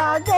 আল্লাহ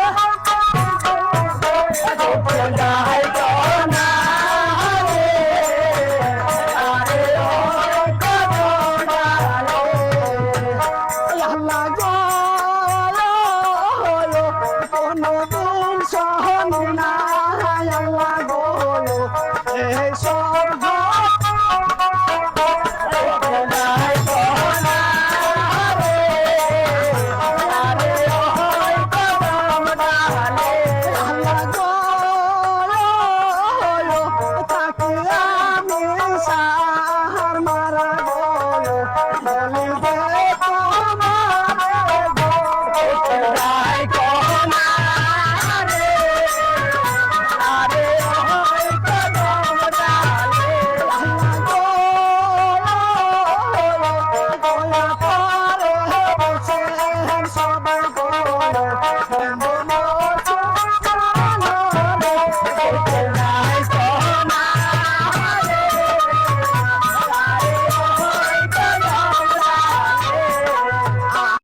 সহন না আল্লাহ গো এই সর্ব